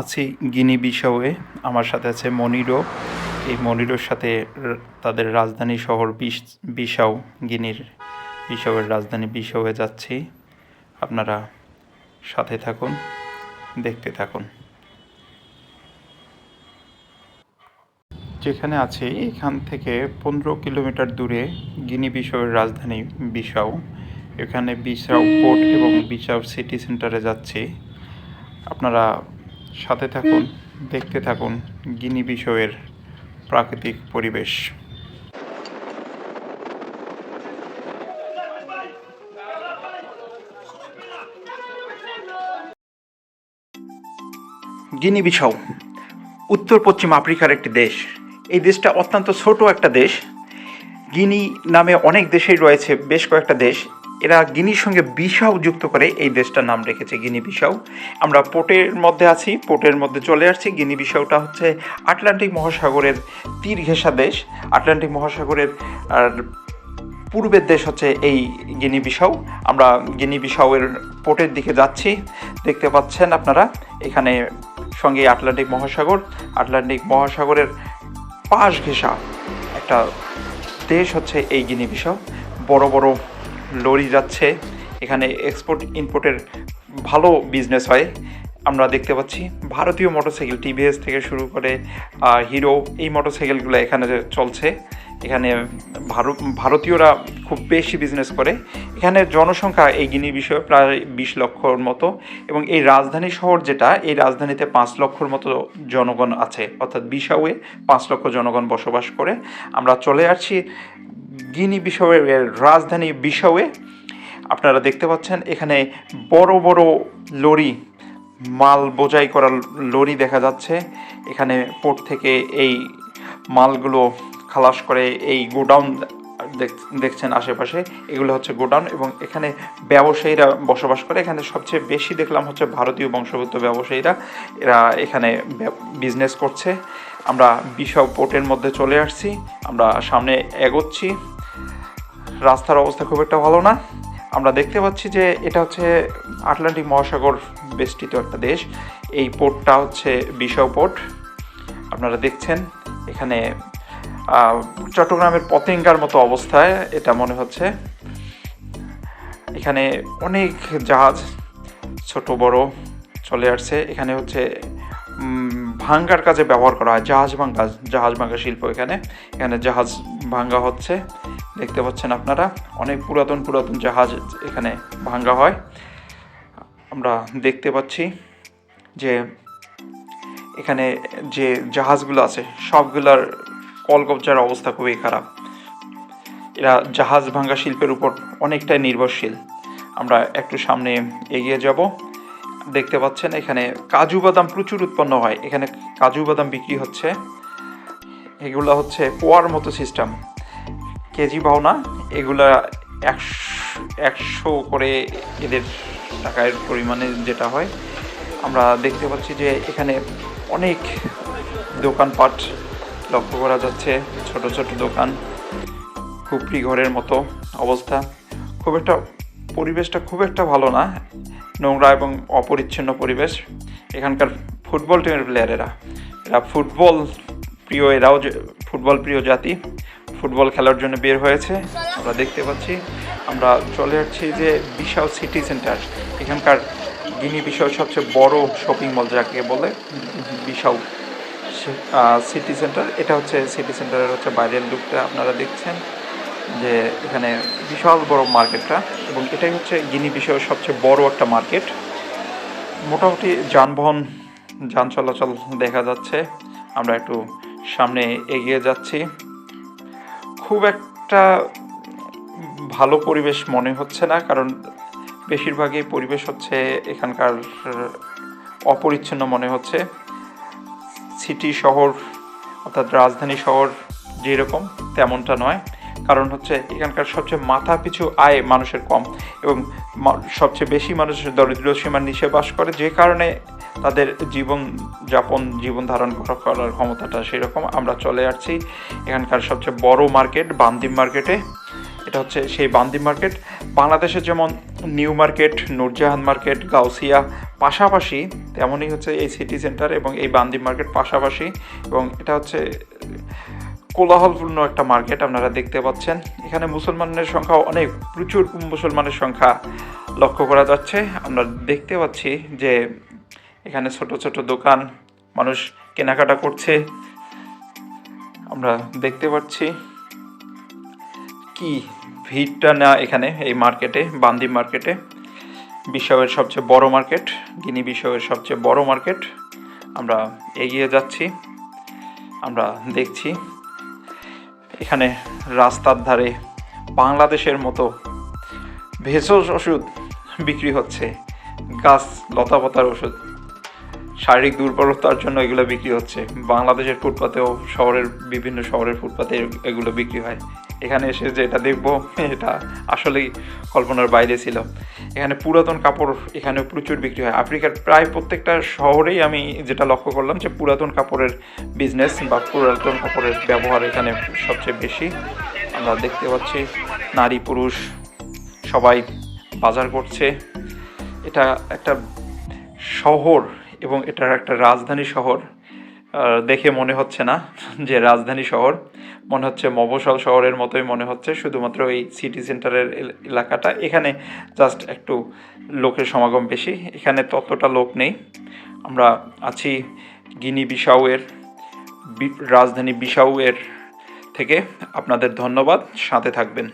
আছি গিনি বিসাউয়ে আমার সাথে আছে মনিরো এই মনিরোর সাথে তাদের রাজধানী শহর বিশ বিসাউ গিনির বিসাউয়ের রাজধানী বিসাউয়ে যাচ্ছি। আপনারা সাথে থাকুন, দেখতে থাকুন। যেখানে আছি, এখান থেকে পনেরো কিলোমিটার দূরে গিনি বিসাউয়ের রাজধানী বিসাউ এখানে বিসাউ পোর্ট এবং বিসাউ সিটি সেন্টারে যাচ্ছি। আপনারা সাথে থাকুন, দেখতে থাকুন গিনি বিষয়ের প্রাকৃতিক পরিবেশ। গিনি বিছাও উত্তর পশ্চিম আফ্রিকার একটি দেশ। এই দেশটা অত্যন্ত ছোট একটা দেশ। গিনি নামে অনেক দেশেই রয়েছে, বেশ কয়েকটা দেশ। এরা গিনির সঙ্গে বিশাও যুক্ত করে, এই দেশটার নাম রেখেছে গিনি বিশাও আমরা পোর্টের মধ্যে আছি, পোর্টের মধ্যে চলে আসছি। গিনি বিশাওটা হচ্ছে আটলান্টিক মহাসাগরের তীর ঘেঁষা দেশ। আটলান্টিক মহাসাগরের পূর্বের দেশ হচ্ছে এই গিনি বিসাউ আমরা গিনি বিসাউয়ের পোর্টের দিকে যাচ্ছি। দেখতে পাচ্ছেন আপনারা, এখানে সঙ্গে আটলান্টিক মহাসাগর, আটলান্টিক মহাসাগরের পাশ ঘেঁষা একটা দেশ হচ্ছে এই গিনি বিসাউ বড় বড় লরি যাচ্ছে, এখানে এক্সপোর্ট ইম্পোর্টের ভালো বিজনেস হয়। আমরা দেখতে পাচ্ছি ভারতীয় মোটরসাইকেল টিভিএস থেকে শুরু করে হিরো এই মোটরসাইকেলগুলো এখানে চলছে। এখানে ভারত ভারতীয়রা খুব বেশি বিজনেস করে। এখানে জনসংখ্যা এই গিনি বিষয়ে প্রায় বিশ লক্ষর মতো এবং এই রাজধানী শহর যেটা, এই রাজধানীতে পাঁচ লক্ষর মতো জনগণ আছে। অর্থাৎ বিশাউয়ে পাঁচ লক্ষ জনগণ বসবাস করে। আমরা চলে আসছি গিনি বিষয়ের রাজধানী বিষয়ে আপনারা দেখতে পাচ্ছেন, এখানে বড় বড় লরি, মাল বোঝাই করা লরি দেখা যাচ্ছে। এখানে পোর্ট থেকে এই মালগুলো খালাস করে এই গোডাউন দেখছেন আশেপাশে। এগুলো হচ্ছে গোডাউন এবং এখানে ব্যবসায়ীরা বসবাস করে। এখানে সবচেয়ে বেশি দেখলাম হচ্ছে ভারতীয় বংশোদ্ভূত ব্যবসায়ীরা। এরা এখানে বিজনেস করছে। আমরা বিশাল পোর্টের মধ্যে চলে আসছি। আমরা সামনে এগোচ্ছি। রাস্তার অবস্থা খুব একটা ভালো না। আমরা দেখতে পাচ্ছি যে এটা হচ্ছে আটলান্টিক মহাসাগর বেষ্টিত একটা দেশ। এই পোর্টটা হচ্ছে বিশাও পোর্ট। আপনারা দেখছেন এখানে চট্টগ্রামের পতেঙ্গার মতো অবস্থায় এটা মনে হচ্ছে। এখানে অনেক জাহাজ, ছোট, বড় চলে আসছে। এখানে হচ্ছে ভাঙ্গার কাজে ব্যবহার করা হয়। জাহাজ ভাঙ্গা জাহাজ ভাঙ্গা শিল্প এখানে। এখানে জাহাজ ভাঙ্গা হচ্ছে। দেখতে পাচ্ছেন আপনারা, অনেক পুরাতন পুরাতন জাহাজ এখানে ভাঙ্গা হয়। আমরা দেখতে পাচ্ছি যে এখানে যে জাহাজগুলো আছে, সবগুলার কলকবজার অবস্থা খুবই খারাপ। এরা জাহাজ ভাঙ্গা শিল্পের উপর অনেকটাই নির্ভরশীল। আমরা একটু সামনে এগিয়ে যাব। দেখতে পাচ্ছেন এখানে কাজু বাদাম প্রচুর উৎপন্ন হয়। এখানে কাজু বাদাম বিক্রি হচ্ছে। এগুলো হচ্ছে পোয়ার মতো সিস্টেম কেজি ভাও না, এগুলা একশো একশো করে এদের টাকার পরিমাণে যেটা হয়। আমরা দেখতে পাচ্ছি যে এখানে অনেক দোকানপাট লক্ষ্য করা যাচ্ছে, ছোট ছোট দোকান, খুপড়ি ঘরের মতো অবস্থা। খুব একটা পরিবেশটা খুব একটা ভালো না, নোংরা এবং অপরিচ্ছন্ন পরিবেশ। এখানকার ফুটবল টিমের প্লেয়ারেরা এরা। ফুটবল প্রিয়, এরাও ফুটবল প্রিয় জাতি। ফুটবল খেলার জন্য বের হয়েছে। আমরা দেখতে পাচ্ছি, আমরা চলে যাচ্ছি যে বিশাল সিটি সেন্টার। এখানকার গিনি বিষয় সবচেয়ে বড় শপিং মল যাকে বলে, বিশাল সিটি সেন্টার এটা হচ্ছে সিটি সেন্টারের হচ্ছে বাইরের লুকটা আপনারা দেখছেন, যে এখানে বিশাল বড় মার্কেটটা এবং এটাই হচ্ছে গিনি বিষয়ের সবচেয়ে বড় একটা মার্কেট। মোটামুটি যানবাহন, যান চলাচল দেখা যাচ্ছে। আমরা একটু সামনে এগিয়ে যাচ্ছি। খুব একটা ভালো পরিবেশ মনে হচ্ছে না, কারণ বেশিরভাগই পরিবেশ হচ্ছে এখানকার অপরিচ্ছন্ন মনে হচ্ছে। সিটি শহর অর্থাৎ রাজধানী শহর যেরকম, তেমনটা নয়। কারণ হচ্ছে এখানকার সবচেয়ে মাথা পিছু আয় মানুষের কম এবং সবচেয়ে বেশি মানুষ দরিদ্র সীমার নিচে বাস করে, যে কারণে তাদের জীবন যাপন, জীবন ধারণ করার ক্ষমতাটা সেরকম। আমরা চলে আসছি এখানকার সবচেয়ে বড় মার্কেট, বান্দিম মার্কেটে। এটা হচ্ছে সেই বান্দি মার্কেট। বাংলাদেশে যেমন new market, Nurjahan market, Gausia, পাশাপাশি তেমনই হচ্ছে এই সিটি সেন্টার এবং এই বান্দি মার্কেট পাশাপাশি এবং এটা হচ্ছে কোলাহলপূর্ণ একটা মার্কেট আপনারা দেখতে পাচ্ছেন। এখানে মুসলমানের সংখ্যা অনেক, প্রচুর মুসলমানের সংখ্যা লক্ষ্য করা যাচ্ছে। আমরা দেখতে পাচ্ছি যে এখানে ছোট ছোট দোকান, মানুষ কেনাকাটা করছে। আমরা দেখতে পাচ্ছি কি ভিড়টা না এখানে, এই মার্কেটে বান্দি মার্কেটে বিশ্বের সবচেয়ে বড় মার্কেট গিনি বিশ্বের সবচেয়ে বড় মার্কেট আমরা এগিয়ে যাচ্ছি। আমরা দেখছি এখানে রাস্তার ধারে বাংলাদেশের মতো ভেষজ ওষুধ বিক্রি হচ্ছে, গাছ লতাপাতার ওষুধ, শারীরিক দুর্বলতার জন্য এগুলো বিক্রি হচ্ছে। বাংলাদেশের ফুটপাতেও শহরের বিভিন্ন শহরের ফুটপাতে এগুলো বিক্রি হয়। এখানে এসে যেটা দেখব, এটা আসলেই কল্পনার বাইরে ছিল। এখানে পুরাতন কাপড় এখানে প্রচুর বিক্রি হয়। আফ্রিকার প্রায় প্রত্যেকটা শহরেই আমি যেটা লক্ষ্য করলাম যে পুরাতন কাপড়ের বিজনেস বা পুরাতন কাপড়ের ব্যবহার এখানে সবচেয়ে বেশি। আমরা দেখতে পাচ্ছি নারী পুরুষ সবাই বাজার করছে। এটা একটা শহর এবং এটার একটা রাজধানী শহর। দেখে মনে হচ্ছে না যে রাজধানী শহর। মনে হচ্ছে মফস্বল শহরের মতোই মনে হচ্ছে, শুধুমাত্র এই সিটি সেন্টারের এল- এলাকাটা। এখানে জাস্ট একটু লোকের সমাগম বেশি। এখানে ততটা লোক নেই। আমরা আছি গিনি বিসাউয়ের রাজধানী বিসাউয়ের থেকে। আপনাদের ধন্যবাদ। সাথে থাকবেন।